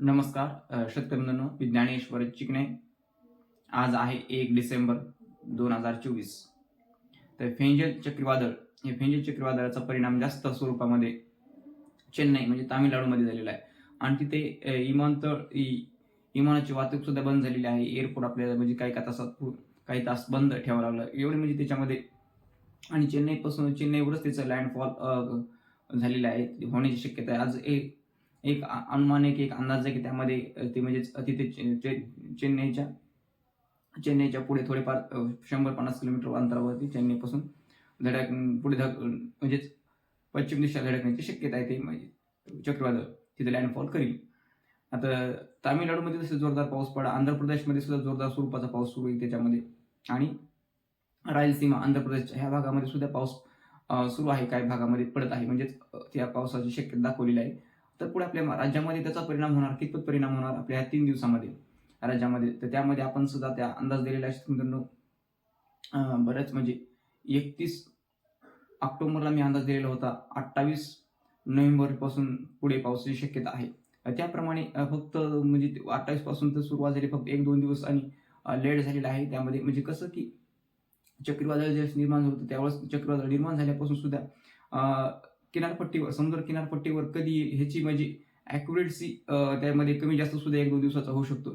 नमस्कार अ, शेतकरी चिकणे. आज आहे एक डिसेंबर दोन हजार चोवीस. तर फेंजल चक्रीवादळ हे फेंजल चक्रीवादळाचा परिणाम जास्त स्वरूपामध्ये चेन्नई म्हणजे तामिळनाडूमध्ये झालेला आहे. आणि तिथे इमानतळ विमानतळ इ- विमानाची वाहतूक सुद्धा बंद झालेली आहे. एअरपोर्ट आपल्याला म्हणजे काही काही तासात पू- काही तास बंद ठेवावं लागलं. एवढे म्हणजे त्याच्यामध्ये आणि चेन्नईपासून चेन्नईवरच त्याचं लँडफॉल झालेलं आहे. होण्याची शक्यता आहे. आज एक एक आ- अनुमान एक एक अंदाज आहे की त्यामध्ये ते म्हणजेच तिथे चे- चे- चेन्नईच्या चेन्नईच्या पुढे थोडेफार शंभर पन्नास किलोमीटर अंतरावरती चेन्नईपासून धडक पुढे धक म्हणजेच पश्चिम दिशा धडकण्याची शक्यता आहे ते म्हणजे चक्रवादळ तिथे लँडफॉल करील. आता तामिळनाडूमध्ये तसं जोरदार पाऊस पडा आंध्र प्रदेशमध्ये सुद्धा जोरदार स्वरूपाचा पाऊस सुरू आहे त्याच्यामध्ये. आणि रायलसीमा आंध्र प्रदेशच्या ह्या भागामध्ये सुद्धा पाऊस सुरू आहे काही भागामध्ये पडत आहे. म्हणजेच त्या पावसाची शक्यता दाखवलेली आहे. तर पुढे आपल्या राज्यामध्ये त्याचा परिणाम होणार कितपत परिणाम होणार आपल्या ह्या तीन दिवसामध्ये राज्यामध्ये? तर त्यामध्ये आपण सुद्धा त्या अंदाज दिलेला आहे मित्रांनो. बऱ्याच म्हणजे एकतीस ऑक्टोबरला मी अंदाज दिलेला होता. अठ्ठावीस नोव्हेंबरपासून पुढे पावसाची शक्यता आहे. त्याप्रमाणे फक्त म्हणजे अठ्ठावीसपासून तर सुरुवात झाली फक्त एक दोन दिवस आणि लेट झालेला आहे. त्यामध्ये म्हणजे कसं की चक्रीवादळ ज्यावेळेस निर्माण होतं त्यावेळेस चक्रीवादळ निर्माण झाल्यापासून सुद्धा किनारपट्टीवर समुद्र किनारपट्टीवर कधी ह्याची म्हणजे ॲक्युरेटसी त्यामध्ये कमी जास्त सुद्धा एक दोन दिवसाचा होऊ शकतो.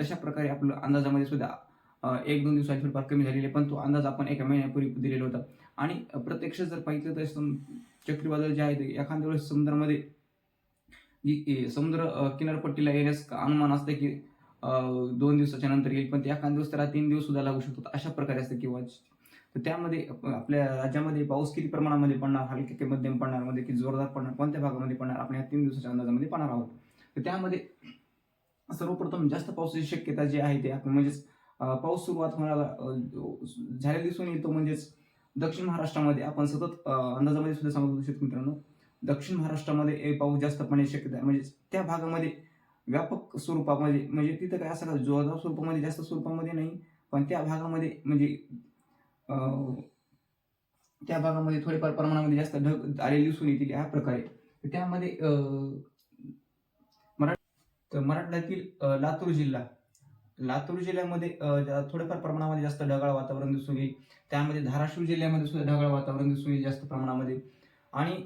तशा प्रकारे आपलं अंदाजामध्ये सुद्धा एक दोन दिवसात थोडीफार कमी झालेली आहे पण तो अंदाज आपण एका महिन्यापूर्वी दिलेला होता. आणि प्रत्यक्ष जर पाहिलं तर सम- चक्रीवादळ जे आहे ते एखाद्या वेळेस समुद्रामध्ये समुद्र किनारपट्टीला येण्यास अनुमान असतं की दोन दिवसाच्या नंतर येईल पण ते एखाद्या दिवस त्याला तीन दिवस सुद्धा लागू शकतात अशा प्रकारे असतं किंवा तर त्यामध्ये आपल्या राज्यामध्ये पाऊस किती प्रमाणामध्ये पडणार हलके की मध्यम पडणार मध्ये की जोरदार पडणार कोणत्या भागामध्ये पडणार आपण या तीन दिवसाच्या अंदाजामध्ये पाहणार आहोत. तर त्यामध्ये सर्वप्रथम जास्त पावसाची शक्यता जी आहे ते आपण म्हणजेच पाऊस सुरुवात होणारा अं, झालेला दिसून येतो म्हणजेच दक्षिण महाराष्ट्रामध्ये आपण सतत अंदाजामध्ये सुद्धा सांगू शकतो मित्रांनो दक्षिण महाराष्ट्रामध्ये पाऊस जास्त पडण्याची शक्यता आहे. म्हणजे त्या भागामध्ये व्यापक स्वरूपामध्ये म्हणजे तिथं काय असं जोरदार स्वरूपामध्ये जास्त स्वरूपामध्ये नाही पण त्या भागामध्ये म्हणजे त्या भागामध्ये थोडेफार प्रमाणामध्ये जास्त ढग आलेली दिसून येतील ह्या प्रकारे. त्यामध्ये मराठ तर मराठवाड्यातील लातूर जिल्हा. लातूर जिल्ह्यामध्ये थोड्याफार प्रमाणामध्ये जास्त ढगाळ वातावरण दिसून येईल. त्यामध्ये धाराशिव जिल्ह्यामध्ये सुद्धा ढगाळ वातावरण दिसून येईल जास्त प्रमाणामध्ये. आणि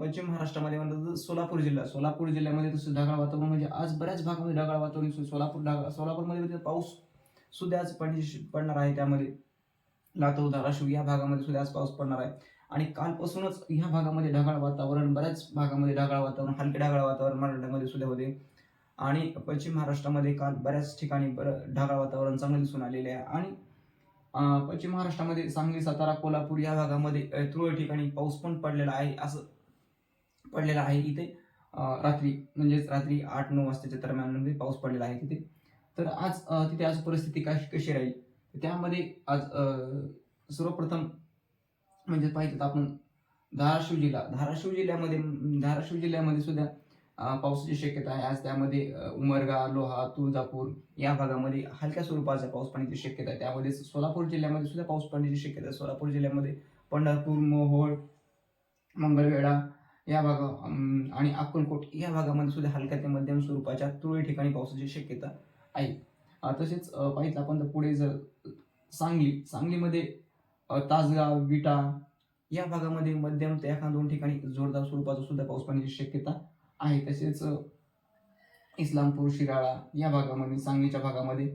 पश्चिम महाराष्ट्रामध्ये म्हणतात तर सोलापूर जिल्हा. सोलापूर जिल्ह्यामध्ये तसं ढगाळ वातावरण म्हणजे आज बऱ्याच भागामध्ये ढगाळ वातावरण दिसून सोलापूर ढगाळ सोलापूरमध्ये पाऊस सुद्धा आज पडण्याची पडणार आहे त्यामध्ये. लातूर धाराशिव या भागामध्ये सुद्धा आज पाऊस पडणार आहे. आणि कालपासूनच ह्या भागामध्ये ढगाळ वातावरण बऱ्याच भागामध्ये ढगाळ वातावरण हलके ढगाळ वातावरण मराठवाड्यामध्ये सुद्धा होते. आणि पश्चिम महाराष्ट्रामध्ये काल बऱ्याच ठिकाणी बरं ढगाळ वातावरण चांगलं दिसून आलेले आहे. आणि पश्चिम महाराष्ट्रामध्ये सांगली सातारा कोल्हापूर या भागामध्ये अं, तुरळक ठिकाणी पाऊस पण पडलेला आहे असं पडलेला आहे इथे. रात्री म्हणजेच रात्री आठ नऊ वाजताच्या दरम्यान म्हणजे पाऊस पडलेला आहे तिथे. तर आज तिथे आज परिस्थिती कशी कशी राहील? त्यामध्ये आज सर्वप्रथम म्हणजे पाहिजे तर आपण धाराशिव जिल्हा धाराशिव जिल्ह्यामध्ये धाराशिव जिल्ह्यामध्ये सुद्धा पावसाची शक्यता आहे. आज त्यामध्ये उमरगा लोहा तुळजापूर या भागामध्ये हलक्या स्वरूपाचा पाऊस पाण्याची शक्यता आहे. त्यामध्ये सोलापूर जिल्ह्यामध्ये सुद्धा पाऊस पाण्याची शक्यता आहे. सोलापूर जिल्ह्यामध्ये पंढरपूर मोहोळ मंगळवेढा या भागा आणि अक्कलकोट या भागामध्ये सुद्धा हलक्या ते मध्यम स्वरूपाच्या तुरळक ठिकाणी पावसाची शक्यता आहे. तसेच पाहिजे पाहिलं आपण तर पुढे जर सांगली सांगलीमध्ये तासगाव विटा या भागामध्ये मध्यम ते एखाद दोन ठिकाणी जोरदार स्वरूपाचा सुद्धा पाऊस पडण्याची शक्यता आहे. तसेच इस्लामपूर शिराळा या भागामध्ये सांगलीच्या भागामध्ये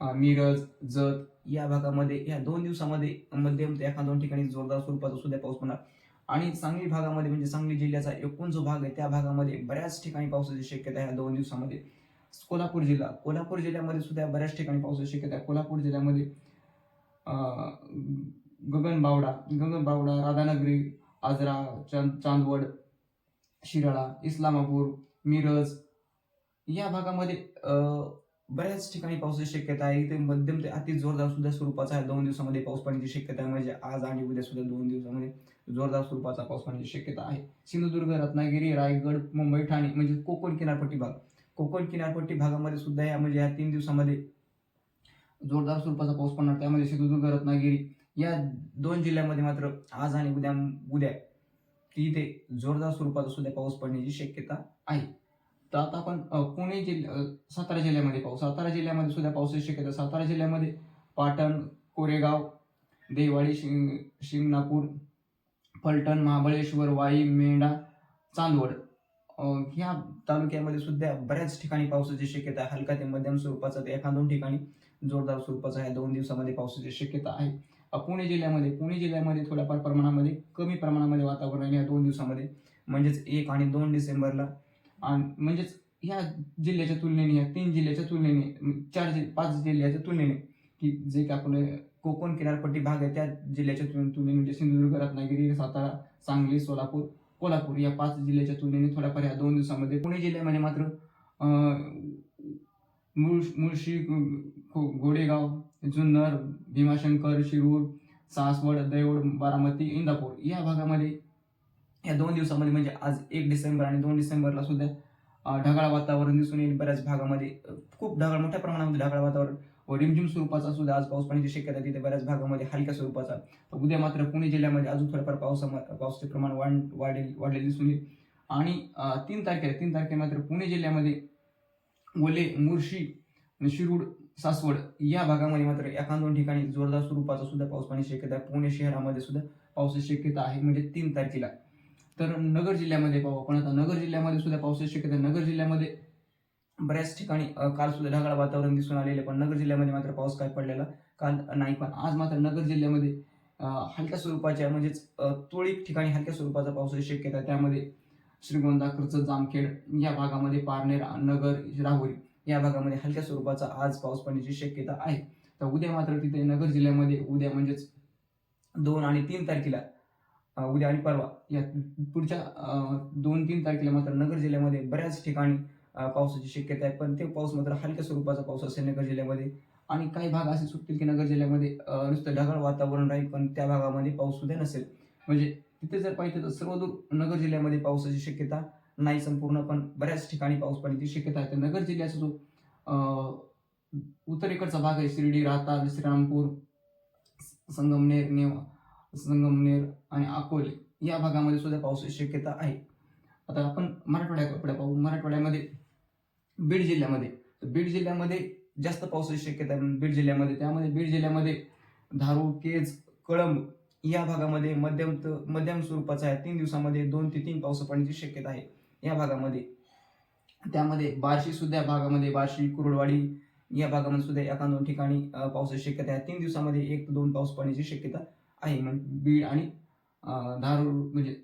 मिरज जत या भागामध्ये या दोन दिवसामध्ये मध्यम ते एखाद दोन ठिकाणी जोरदार स्वरूपाचा सुद्धा पाऊस पडणार. आणि सांगली भागामध्ये म्हणजे सांगली जिल्ह्याचा एकूण जो भाग आहे त्या भागामध्ये बऱ्याच ठिकाणी पावसाची शक्यता आहे दोन दिवसामध्ये. कोल्हापूर जिल्हा कोल्हापूर जिल्ह्यामध्ये सुद्धा बऱ्याच ठिकाणी पावसाची शक्यता आहे. कोल्हापूर जिल्ह्यामध्ये गगन बावडा गगन बावडा राधानगरी आजरा चांद चांदवड शिराळा इस्लामापूर मिरज या भागामध्ये बऱ्याच ठिकाणी पावसाची शक्यता आहे. इथे मध्यम ते अति जोरदार सुद्धा स्वरूपाचा आहे. दोन दिवसामध्ये पाऊस पाण्याची शक्यता आहे. म्हणजे आज आणि उद्या सुद्धा दोन दिवसामध्ये जोरदार स्वरूपाचा पाऊस पाण्याची शक्यता आहे. सिंधुदुर्ग रत्नागिरी रायगड मुंबई ठाणे म्हणजे कोकण किनारपट्टी भाग. कोकण किनारपट्टी भागामध्ये सुद्धा या म्हणजे या तीन दिवसामध्ये जोरदार स्वरूपाचा पाऊस पडणार त्यामध्ये सिंधुदुर्ग रत्नागिरी या दोन जिल्ह्यामध्ये मात्र आज आणि उद्या उद्या इथे जोरदार स्वरूपाचा सुद्धा पाऊस पडण्याची शक्यता आहे. तर आता आपण पुणे जिल्हा सातारा जिल्ह्यामध्ये पाहू. सातारा जिल्ह्यामध्ये सुद्धा पावसाची शक्यता सातारा जिल्ह्यामध्ये पाटण कोरेगाव देवाळी शिंग शिंगणापूर फलटण महाबळेश्वर वाई मेंढा चांदवड ह्या तालुक्यामध्ये सुद्धा बऱ्याच ठिकाणी पावसाची शक्यता हलका ते मध्यम स्वरूपाचा ते दोन ठिकाणी जोरदार स्वरूपाचा आहे. दोन दिवसामध्ये पावसाची शक्यता आहे. पुणे जिल्ह्यामध्ये पुणे जिल्ह्यामध्ये थोड्याफार प्रमाणामध्ये कमी प्रमाणामध्ये वातावरण आहे. या दोन दिवसामध्ये म्हणजेच एक आणि दोन डिसेंबरला. आणि म्हणजेच ह्या जिल्ह्याच्या तुलनेने या तीन जिल्ह्याच्या तुलनेने चार जि पाच जिल्ह्याच्या तुलनेने की जे की आपलं कोकण किनारपट्टी भाग आहे त्या जिल्ह्याच्या तुलने तुलनेने म्हणजे सिंधुदुर्ग रत्नागिरी सातारा सांगली सोलापूर कोल्हापूर या पाच जिल्ह्याच्या तुलनेने थोड्याफार या दोन दिवसामध्ये. पुणे जिल्ह्यामध्ये मात्र मुळ मुळशी गोडेगाव जुन्नर भीमाशंकर शिरूर सासवड दैवड बारामती इंदापूर या भागामध्ये या दोन दिवसामध्ये म्हणजे आज एक डिसेंबर आणि दोन डिसेंबरला सुद्धा ढगाळ वातावरण दिसून येईल बऱ्याच भागामध्ये. खूप ढगाळ मोठ्या प्रमाणामध्ये ढगाळ वातावरण व रिमझिम स्वरूपाचा सुद्धा आज पाऊस पडण्याची शक्यता तिथे बऱ्याच भागामध्ये हलक्या स्वरूपाचा. तर उद्या मात्र पुणे जिल्ह्यामध्ये अजून थोडंफार पावसा पावसाचे प्रमाण वाढ वाढेल वाढलेले दिसून येईल. आणि तीन तारखेला तीन तारखे मात्र पुणे जिल्ह्यामध्ये वले मुर्शी आणि शिरूड सासवड या भागामध्ये मात्र एखाद दोन ठिकाणी जोरदार स्वरूपाचा सुद्धा पाऊस पाण्याची शक्यता आहे. पुणे शहरामध्ये सुद्धा पावसाची शक्यता आहे म्हणजे तीन तारखेला. तर नगर जिल्ह्यामध्ये पाहू आपण आता. नगर जिल्ह्यामध्ये सुद्धा पावसाची शक्यता नगर जिल्ह्यामध्ये बऱ्याच ठिकाणी काल सुद्धा ढगाळ वातावरण दिसून आलेले पण नगर जिल्ह्यामध्ये मात्र पाऊस काय पडलेला काल नाही. पण आज मात्र नगर जिल्ह्यामध्ये हलक्या स्वरूपाच्या म्हणजेच तुळीक ठिकाणी हलक्या स्वरूपाचा पावसाची शक्यता आहे. त्यामध्ये श्रीगोंदा कर्जत जामखेड या भागामध्ये पारनेर नगर राहुरी या भागामध्ये हलक्या स्वरूपाचा आज पाऊस पडण्याची शक्यता आहे. तर उद्या मात्र तिथे नगर जिल्ह्यामध्ये उद्या म्हणजेच दोन आणि तीन तारखेला उद्या आणि परवा या पुढच्या दोन तीन तारखेला मात्र नगर जिल्ह्यामध्ये बऱ्याच ठिकाणी पावसाची शक्यता आहे. पण ते पाऊस मात्र हलक्या स्वरूपाचा पाऊस असेल नगर जिल्ह्यामध्ये आणि काही भाग असे सुटतील की नगर जिल्ह्यामध्ये नुसतं ढगाळ वातावरण राहील पण त्या भागामध्ये पाऊस सुद्धा नसेल. म्हणजे तिथे जर पाहिजे तर सर्वदूर नगर जिल्ह्यामध्ये पावसाची शक्यता नाही संपूर्ण पण बऱ्याच ठिकाणी पाऊस पडण्याची शक्यता आहे. तर नगर जिल्ह्याचा जो उत्तरेकडचा भाग आहे शिर्डी राहता श्रीरामपूर संगमनेर नेवा संगमनेर आणि अकोले या भागामध्ये सुद्धा पावसाची शक्यता आहे. आता आपण मराठवाड्याकडे पाहू मराठवाड्यामध्ये बीड जिल्ह्यामध्ये तर बीड जिल्ह्यामध्ये जास्त पावसाची शक्यता आहे. बीड जिल्ह्यामध्ये त्यामध्ये बीड जिल्ह्यामध्ये धारू केज कळंब या भागामध्ये मध्यम त- मध्यम स्वरूपाचा आहे. तीन दिवसामध्ये दोन ते तीन पाऊस पडण्याची शक्यता आहे. या भागामध्ये. त्यामध्ये बार्शी सुद्धा या भागामध्ये बार्शी कुरुडवाडी या भागामध्ये सुद्धा एका दोन ठिकाणी पावसाची शक्यता आहे. तीन दिवसामध्ये एक ते दोन पाऊस पडण्याची शक्यता आहे. मग बीड आणि धारूर म्हणजे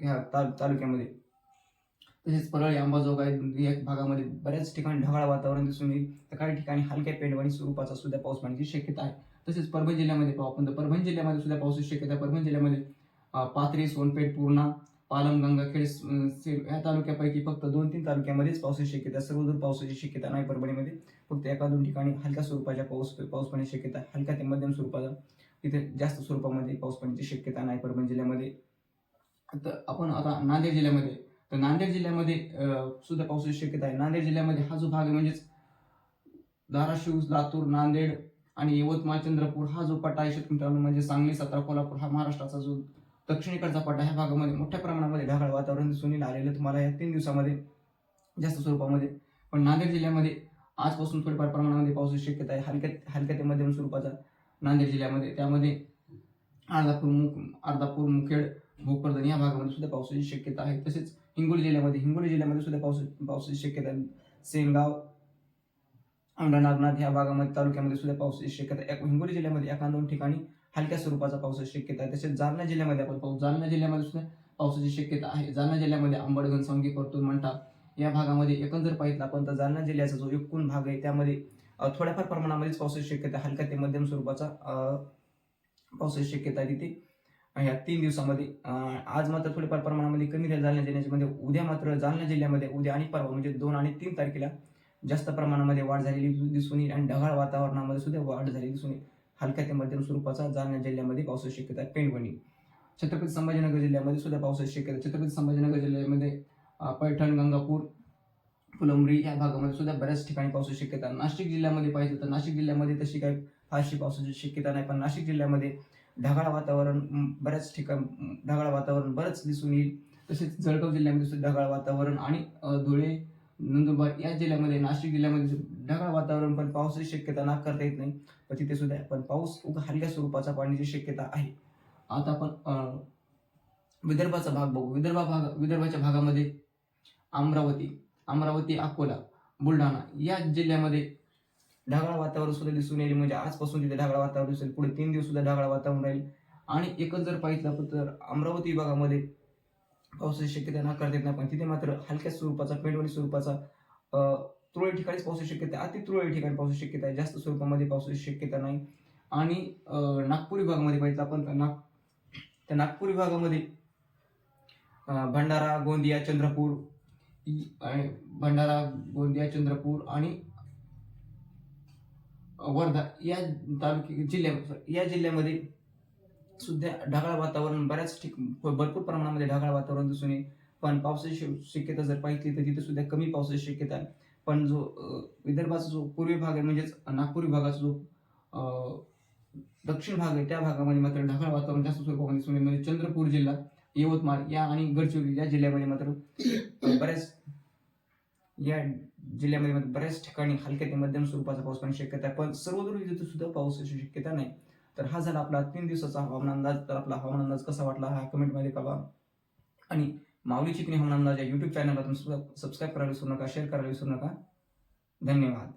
ह्या ताल तालुक्यामध्ये. तसेच परळी अंबाजोगाई या भागामध्ये बऱ्याच ठिकाणी ढगाळ वातावरण दिसून येईल. तर काही ठिकाणी हलक्या पेंडवाणी स्वरूपाचा सुद्धा पाऊस पडण्याची शक्यता आहे. तसेच परभणी जिल्ह्यामध्ये पाहू. आपण तर परभणी जिल्ह्यामध्ये सुद्धा पावसाची शक्यता. परभणी जिल्ह्यामध्ये पाथरी सोनपेठ पूर्णा पालम गंगाखेड स- या तालुक्यापैकी फक्त दोन तीन तालुक्यामध्येच पावसाची शक्यता. सर्वदूर पावसाची शक्यता नाही परभणीमध्ये फक्त एका दोन ठिकाणी हलक्या स्वरूपाच्या पाऊस पाऊस पडण्याची शक्यता. हलका ते मध्यम स्वरूपाचा तिथे जास्त स्वरूपामध्ये पाऊस पडण्याची शक्यता नाही परभणी जिल्ह्यामध्ये. तर आपण आता नांदेड जिल्ह्यामध्ये तर नांदेड जिल्ह्यामध्ये सुद्धा पावसाची शक्यता आहे. नांदेड जिल्ह्यामध्ये हा जो भाग आहे म्हणजेच धाराशिव लातूर नांदेड आणि यवतमाळ चंद्रपूर हा जो पट्टा आहे शेतकरी मित्रांनो म्हणजे सांगली सातारा कोल्हापूर हा महाराष्ट्राचा जो दक्षिणेकडचा पट्टा ह्या भागामध्ये मोठ्या प्रमाणामध्ये ढगाळ वातावरण दिसून येईल. आलेलं तुम्हाला या तीन दिवसामध्ये जास्त स्वरूपामध्ये. पण नांदेड जिल्ह्यामध्ये आजपासून थोडीफार प्रमाणामध्ये पावसाची शक्यता आहे. हलक्या हलक्या ते मध्यम स्वरूपाचा नांदेड जिल्ह्यामध्ये. त्यामध्ये अर्धापूर मुख अर्धापूर मुखेड भोकरदन या भागामध्ये सुद्धा पावसाची शक्यता आहे. तसेच हिंगोली जिल्ह्यामध्ये हिंगोली जिल्ह्यामध्ये सुद्धा पाऊस पावसाची शक्यता आहे. सेनगाव औंढा नागनाथ या भागामध्ये तालुक्यामध्ये सुद्धा पावसाची शक्यता आहे. हिंगोली जिल्ह्यामध्ये एका दोन ठिकाणी हलक्या स्वरूपाचा पावसाची शक्यता आहे. तसेच जालना जिल्ह्यामध्ये आपण पाहू जालना जिल्ह्यामध्ये सुद्धा पावसाची शक्यता आहे. जालना जिल्ह्यामध्ये अंबडगण संगी परतूर मंठा या भागामध्ये एकंदर पाहिजे आपण तर जालना जिल्ह्याचा जो एकूण भाग आहे त्यामध्ये थोड्याफार प्रमाणामध्येच पावसाची शक्यता आहे. हलक्या ते मध्यम स्वरूपाचा पावसाची शक्यता आहे तिथे. ह्या तीन दिवसामध्ये आज मात्र थोड्याफार प्रमाणामध्ये कमी राहील जालना जिल्ह्यामध्ये उद्या मात्र जालना जिल्ह्यामध्ये उद्या आणि परवा म्हणजे दोन आणि तीन तारखेला जास्त प्रमाणामध्ये वाढ झालेली दिसून येईल आणि ढगाळ वातावरणामध्ये सुद्धा वाढ झालेली दिसून येईल. हलक्या ते मध्यम स्वरूपाचा जालना जिल्ह्यामध्ये पावसाची शक्यता पेंडवणी. छत्रपती संभाजीनगर जिल्ह्यामध्ये सुद्धा पावसाची शक्यता छत्रपती संभाजीनगर जिल्ह्यामध्ये पैठण गंगापूर फुलंबरी या भागामध्ये सुद्धा बऱ्याच ठिकाणी पावसाची शक्यता नाशिक जिल्ह्यामध्ये पाहिजे तर नाशिक जिल्ह्यामध्ये तशी काही फारशी पावसाची शक्यता नाही पण नाशिक जिल्ह्यामध्ये ढगाळ वातावरण बऱ्याच ठिकाण ढगाळ वातावरण बरंच दिसून येईल. तसेच जळगाव जिल्ह्यामध्ये सुद्धा ढगाळ वातावरण आणि धुळे नंदुरबार या जिल्ह्यामध्ये नाशिक जिल्ह्यामध्ये ढगाळ वातावरण पण पावसाची शक्यता नाकारता येत नाही. पण तिथे सुद्धा पण पाऊस उगा हलक्या स्वरूपाचा पाण्याची शक्यता आहे. आता आपण विदर्भाचा भाग बघू. विदर्भा भाग विदर्भाच्या भागामध्ये अमरावती अमरावती अकोला बुलढाणा या जिल्ह्यामध्ये ढगाळ वातावरण सुद्धा दिसून येईल. म्हणजे आजपासून तिथे ढगाळ वातावरण दिसेल. पुढे तीन दिवस सुद्धा ढगाळ वातावरण राहील. आणि एकच जर पाहिजे तर अमरावती विभागामध्ये पावसाची शक्यता नाकार येत नाही. पण तिथे मात्र हलक्या स्वरूपाचा पेंडवणी स्वरूपाचा अ, ठिकाणीच पावसाची शक्यता आहे. अति तुरळक ठिकाणी पावसाची शक्यता आहे. जास्त स्वरूपामध्ये पावसाची शक्यता नाही. आणि नागपूर विभागामध्ये पाहिजे आपण तर नाग त्या नागपूर विभागामध्ये भंडारा गोंदिया चंद्रपूर आणि भंडारा गोंदिया चंद्रपूर आणि वर्धा या तालुके जिल्ह्या या जिल्ह्यामध्ये सुद्धा ढगाळ वातावरण बऱ्याच ठिक भरपूर प्रमाणामध्ये ढगाळ वातावरण दिसून येईल. पण पावसाची शक्यता जर पाहिली तर तिथे सुद्धा कमी पावसाची शक्यता आहे. पण जो विदर्भाचा जो पूर्वी भाग आहे म्हणजेच नागपूर विभागाचा जो दक्षिण भाग आहे त्या भागामध्ये मात्र ढगाळ वातावरण जास्त स्वरूपामध्ये दिसून येईल. म्हणजे चंद्रपूर जिल्हा यवतमाळ या आणि गडचिरोली या जिल्ह्यामध्ये मात्र बऱ्याच या जिल्ह्यामध्ये मात्र बऱ्याच ठिकाणी हलक्या ते मध्यम स्वरूपाचा पाऊस पडण्याची शक्यता आहे. पण सर्वदूर तिथे सुद्धा पावसाची शक्यता नाही. तर हा झाला आपला तीन दिवसाचा हवामान अंदाज. तर आपला हवामान अंदाज कसा वाटला हा कमेंटमध्ये कळवा. आणि माऊली चिकणी हवामान अंदाज या युट्यूब चॅनलला तुम्ही सबस्क्राईब करायला विसरू नका शेअर करायला विसरू नका. धन्यवाद.